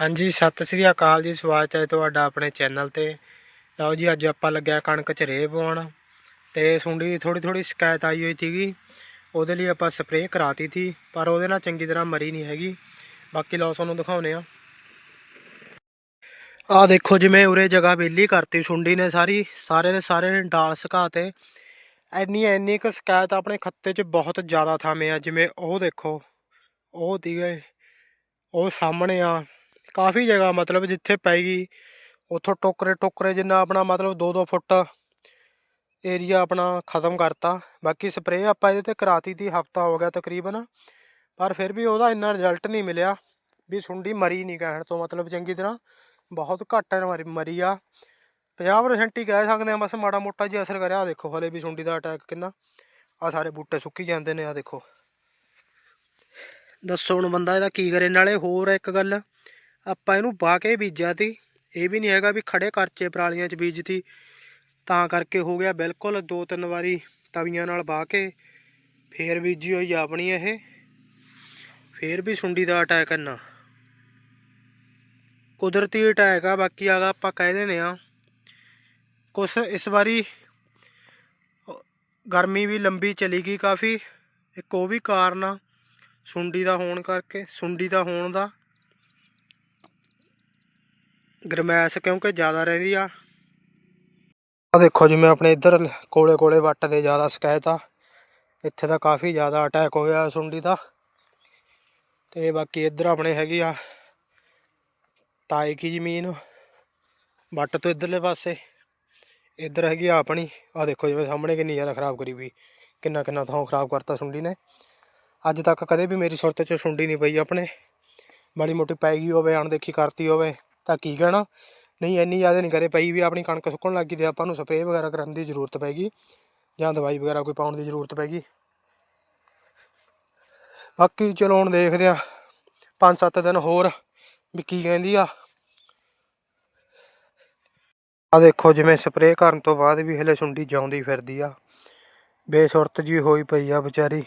ਹਾਂਜੀ, ਸਤਿ ਸ੍ਰੀ ਅਕਾਲ ਜੀ, ਸਵਾਗਤ ਹੈ ਤੁਹਾਡਾ ਆਪਣੇ ਚੈਨਲ ਤੇ। ਲਓ ਜੀ, ਅੱਜ ਆਪਾਂ ਲੱਗਿਆ ਕਣਕ ਚ ਰੇਹ ਪਵਾਉਣ ਤੇ ਸੁੰਡੀ ਦੀ ਥੋੜੀ ਥੋੜੀ ਸ਼ਿਕਾਇਤ ਆਈ ਹੋਈ ਸੀਗੀ। ਉਹਦੇ ਲਈ ਆਪਾਂ ਸਪਰੇਅ ਕਰਾਤੀ ਸੀ, ਪਰ ਉਹਦੇ ਨਾਲ ਚੰਗੀ ਤਰ੍ਹਾਂ ਮਰੀ ਨਹੀਂ ਹੈਗੀ। ਬਾਕੀ ਲਓ, ਤੁਹਾਨੂੰ ਦਿਖਾਉਨੇ ਆ ਆ ਦੇਖੋ ਜਿਵੇਂ ਉਰੇ ਜਗ੍ਹਾ ਵਿਹਲੀ ਕਰਤੀ, ਸੁੰਡੀ ਨੇ ਸਾਰੀ, ਸਾਰੇ ਦੇ ਸਾਰੇ ਡਾਲ ਸੁਕਾਤੇ ਇੰਨੀ ਇੰਨੀ ਕੁ ਸ਼ਿਕਾਇਤ ਆਪਣੇ ਖੱਤੇ 'ਚ ਬਹੁਤ ਜ਼ਿਆਦਾ ਥਾਵੇਂ ਆ, ਜਿਵੇਂ ਉਹ ਦੇਖੋ, ਉਹ ਸੀਗੇ ਉਹ ਸਾਹਮਣੇ ਆ। ਕਾਫੀ ਜਗ੍ਹਾ ਮਤਲਬ ਜਿੱਥੇ ਪੈ ਗਈ। ਉੱਥੋਂ ਟੋਕਰੇ ਟੋਕਰੇ ਜਿੰਨਾ ਆਪਣਾ ਮਤਲਬ 2-2 ਫੁੱਟ ਏਰੀਆ ਆਪਣਾ ਖਤਮ ਕਰਤਾ। ਬਾਕੀ ਸਪਰੇਅ ਆਪਾਂ ਇਹਦੇ ਤੇ ਕਰਾਤੀ ਦੀ ਹਫਤਾ ਹੋ ਗਿਆ ਤਕਰੀਬਨ। ਪਰ ਫਿਰ ਵੀ ਉਹਦਾ ਇੰਨਾ ਰਿਜ਼ਲਟ ਨਹੀਂ ਮਿਲਿਆ ਵੀ ਸੁੰਡੀ ਮਰੀ ਨਹੀਂ ਕਹਿਣ ਤੋਂ ਮਤਲਬ ਚੰਗੀ ਤਰ੍ਹਾਂ। ਬਹੁਤ ਘੱਟ ਮਰੀ- ਮਰੀ ਆ। 50% ਹੀ ਕਹਿ ਸਕਦੇ ਆ ਬਸ ਮਾੜਾ ਮੋਟਾ ਜਿਹਾ ਅਸਰ ਕਰਿਆ। ਆਹ ਦੇਖੋ ਹਲੇ ਵੀ ਸੁੰਡੀ ਦਾ ਅਟੈਕ ਕਿੰਨਾ। ਆ ਸਾਰੇ ਬੂਟੇ ਸੁੱਕੀ ਜਾਂਦੇ ਨੇ ਆ ਦੇਖੋ। ਦੱਸੋ ਹੁਣ ਬੰਦਾ ਇਹਦਾ ਕੀ ਕਰੇ। ਨਾਲੇ ਹੋਰ ਇੱਕ ਗੱਲ ਆਪਾਂ ਇਹਨੂੰ ਵਾਹ ਕੇ ਬੀਜਿਆ ਤੀ। ਇਹ ਵੀ ਨਹੀਂ ਹੈਗਾ ਵੀ ਖੜੇ ਕਰਚੇ ਪਰਾਲੀਆਂ 'ਚ ਬੀਜਤੀ। ਤਾਂ ਕਰਕੇ ਹੋ ਗਿਆ ਬਿਲਕੁਲ ਦੋ ਤਿੰਨ ਵਾਰੀ ਤਵੀਆਂ ਨਾਲ ਵਾਹ ਕੇ, ਫੇਰ ਬੀਜੀ ਹੋਈ ਆਪਣੀ ਇਹ। ਫੇਰ ਵੀ ਸੁੰਡੀ ਦਾ ਅਟੈਕ ਇੰਨਾ। ਕੁਦਰਤੀ ਅਟੈਕ ਆ, ਬਾਕੀ ਆਗਾ ਆਪਾਂ ਕਹਿ ਦਿੰਦੇ ਆ ਕੁਛ ਇਸ ਵਾਰੀ ਗਰਮੀ ਵੀ ਲੰਬੀ ਚਲੀ ਗਈ ਕਾਫੀ। ਇੱਕ ਉਹ ਵੀ ਕਾਰਨ ਆ, ਸੁੰਡੀ ਦਾ ਹੋਣ ਕਰਕੇ, ਸੁੰਡੀ ਦਾ ਹੋਣ ਦਾ। ਗਰਮੈਸ਼ ਕਿਉਂਕਿ ਜ਼ਿਆਦਾ ਰਹਿੰਦੀ ਆ। ਆ ਦੇਖੋ ਜਿਵੇਂ ਆਪਣੇ ਇੱਧਰ ਕੋਲੇ ਕੋਲੇ ਵੱਟ ਦੇ ਜ਼ਿਆਦਾ ਸ਼ਿਕਾਇਤ ਆ। ਇੱਥੇ ਤਾਂ ਕਾਫੀ ਜ਼ਿਆਦਾ ਅਟੈਕ ਹੋਇਆ ਸੁੰਡੀ ਦਾ। ਤੇ ਬਾਕੀ ਇੱਧਰ ਆਪਣੇ ਹੈਗੀ ਆ ਤਾਏ ਕੀ ਜ਼ਮੀਨ। ਵੱਟ ਤੋਂ ਇੱਧਰਲੇ ਪਾਸੇ। ਇੱਧਰ ਹੈਗੀ ਆ ਆਪਣੀ। ਆ ਦੇਖੋ ਜਿਵੇਂ ਸਾਹਮਣੇ ਕਿੰਨੀ ਜ਼ਿਆਦਾ ਖਰਾਬ ਕਰੀ ਵੀ। ਕਿੰਨਾ ਕਿੰਨਾ ਥਾਂ ਖਰਾਬ ਕਰਤਾ ਸੁੰਡੀ ਨੇ। ਅੱਜ ਤੱਕ ਕਦੇ ਵੀ ਮੇਰੀ ਸੁਰਤ 'ਚ ਸੁੰਡੀ ਨਹੀਂ ਪਈ ਆਪਣੇ। ਮਾੜੀ ਮੋਟੀ ਪੈ ਗਈ ਹੋਵੇ, ਅਣਦੇਖੀ ਕਰਤੀ ਹੋਵੇ। ਤਾਂ ਕੀ ਕਹਿਣਾ? ਨਹੀਂ, ਇੰਨੀ ਜ਼ਿਆਦਾ ਨਹੀਂ ਕਰੇ ਪਈ ਵੀ ਆਪਣੀ ਕਣਕ ਸੁੱਕਣ ਲੱਗੀ ਤੇ ਆਪਾਂ ਨੂੰ ਸਪਰੇਅ ਵਗੈਰਾ ਕਰਨ ਦੀ ਜ਼ਰੂਰਤ ਪੈਗੀ ਜਾਂ ਦਵਾਈ ਵਗੈਰਾ ਕੋਈ ਪਾਉਣ ਦੀ ਜ਼ਰੂਰਤ ਪੈਗੀ ਬਾਕੀ ਚਲੋ ਹੁਣ ਦੇਖਦੇ ਆ ਪੰਜ ਸੱਤ ਦਿਨ ਹੋਰ ਵੀ ਕੀ ਕਹਿੰਦੀ ਆ। ਆ ਦੇਖੋ ਜਿਵੇਂ ਸਪਰੇਅ ਕਰਨ ਤੋਂ ਬਾਅਦ ਵੀ ਹਲੇ ਸੁੰਡੀ ਜਾਉਂਦੀ ਫਿਰਦੀ ਆ। ਬੇਸੁਰਤ ਜੀ ਹੋਈ ਪਈ ਆ ਵਿਚਾਰੀ।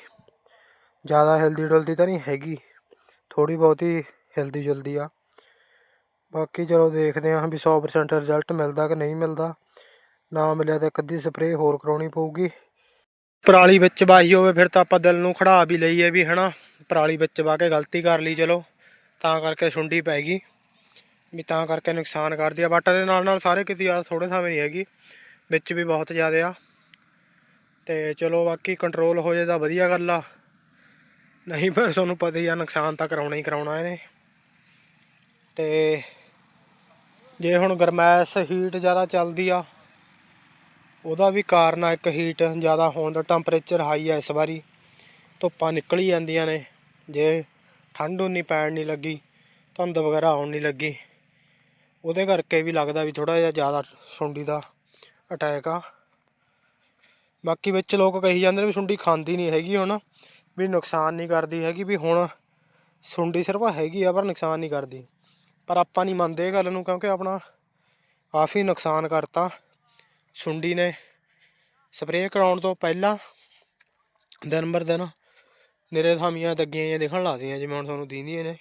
ਜ਼ਿਆਦਾ ਹਿਲਦੀ ਡੁਲਦੀ ਤਾਂ ਨਹੀਂ ਹੈਗੀ। ਥੋੜੀ ਬਹੁਤੀ ਹਿਲਦੀ ਜੁਲਦੀ ਆ। ਬਾਕੀ ਚਲੋ ਦੇਖਦੇ ਹਾਂ ਵੀ 100% ਰਿਜ਼ਲਟ ਮਿਲਦਾ ਕਿ ਨਹੀਂ ਮਿਲਦਾ। ਨਾ ਮਿਲਿਆ ਤਾਂ ਇੱਕ ਅੱਧੀ ਸਪਰੇਅ ਹੋਰ ਕਰਾਉਣੀ ਪਊਗੀ। ਪਰਾਲੀ ਵਿੱਚ ਵਾਹੀ ਹੋਵੇ ਫਿਰ ਤਾਂ ਆਪਾਂ ਦਿਲ ਨੂੰ ਖੜਾ ਵੀ ਲਈਏ ਵੀ ਹਨਾ, ਪਰਾਲੀ ਵਿੱਚ ਵਾ ਕੇ ਗਲਤੀ ਕਰ ਲਈ ਚਲੋ, ਤਾਂ ਕਰਕੇ ਸੁੰਡੀ ਪੈ ਗਈ। ਵੀ ਤਾਂ ਕਰਕੇ ਨੁਕਸਾਨ ਕਰਦੀ ਆ ਬੱਟ ਦੇ ਨਾਲ ਨਾਲ ਸਾਰੇ ਕਿਤੇ ਆ ਥੋੜੇ ਸਮੇਂ ਨਹੀਂ ਹੈਗੀ, ਵਿੱਚ ਵੀ ਬਹੁਤ ਜ਼ਿਆਦਾ ਆ। ਤੇ ਚਲੋ ਬਾਕੀ ਕੰਟਰੋਲ ਹੋ ਜਾਏ ਤਾਂ ਵਧੀਆ ਗੱਲ ਆ। ਨਹੀਂ ਪਰ ਤੁਹਾਨੂੰ ਪਤਾ ਹੀ ਆ ਨੁਕਸਾਨ ਤਾਂ ਕਰਾਉਣਾ ਹੀ ਕਰਾਉਣਾ ਇਹਨੇ। ਤੇ ਜੇ ਹੁਣ ਗਰਮੈਸ਼ ਹੀਟ ਜ਼ਿਆਦਾ ਚੱਲਦੀ ਆ, ਉਹਦਾ ਵੀ ਕਾਰਨ ਆ ਇੱਕ ਹੀਟ ਜ਼ਿਆਦਾ ਹੋਣ ਦਾ ਟੈਂਪਰੇਚਰ ਹਾਈ ਆ ਇਸ ਵਾਰੀ। ਧੁੱਪਾਂ ਨਿਕਲੀ ਜਾਂਦੀਆਂ ਨੇ, ਜੇ ਠੰਡ ਉਨੀ ਪੈਣ ਨਹੀਂ ਲੱਗੀ, ਧੁੰਦ ਵਗੈਰਾ ਆਉਣ ਨਹੀਂ ਲੱਗੀ, ਉਹਦੇ ਕਰਕੇ ਵੀ ਲੱਗਦਾ ਵੀ ਥੋੜਾ ਜਿਹਾ ਜ਼ਿਆਦਾ ਸੁੰਡੀ ਦਾ ਅਟੈਕ ਆ। ਬਾਕੀ ਵਿੱਚ ਲੋਕ ਕਹੀ ਜਾਂਦੇ ਨੇ ਵੀ ਸੁੰਡੀ ਖਾਂਦੀ ਨਹੀਂ ਹੈਗੀ ਹੁਣ, ਵੀ ਨੁਕਸਾਨ ਨਹੀਂ ਕਰਦੀ ਹੈਗੀ, ਵੀ ਹੁਣ ਸੁੰਡੀ ਸਿਰਫ ਹੈਗੀ ਆ, ਪਰ ਨੁਕਸਾਨ ਨਹੀਂ ਕਰਦੀ। ਪਰ ਆਪਾਂ ਨਹੀਂ ਮੰਨਦੇ ਇਹ ਗੱਲ ਨੂੰ ਕਿਉਂਕਿ ਆਪਣਾ ਕਾਫੀ ਨੁਕਸਾਨ ਕਰਤਾ। ਸੁੰਡੀ ਨੇ ਸਪਰੇਅ ਕਰਾਉਣ ਤੋਂ ਪਹਿਲਾਂ ਦਿਨ ਬਰ ਦਿਨ ਨਿਰੇ ਥਾਮੀਆਂ ਦੱਗੀਆਂ ਜਿਹੀਆਂ ਦਿਖਣ ਲੱਗਦੀਆਂ ਜਿਵੇਂ ਹੁਣ ਤੁਹਾਨੂੰ ਦੀਂਦੀਆਂ ਨੇ।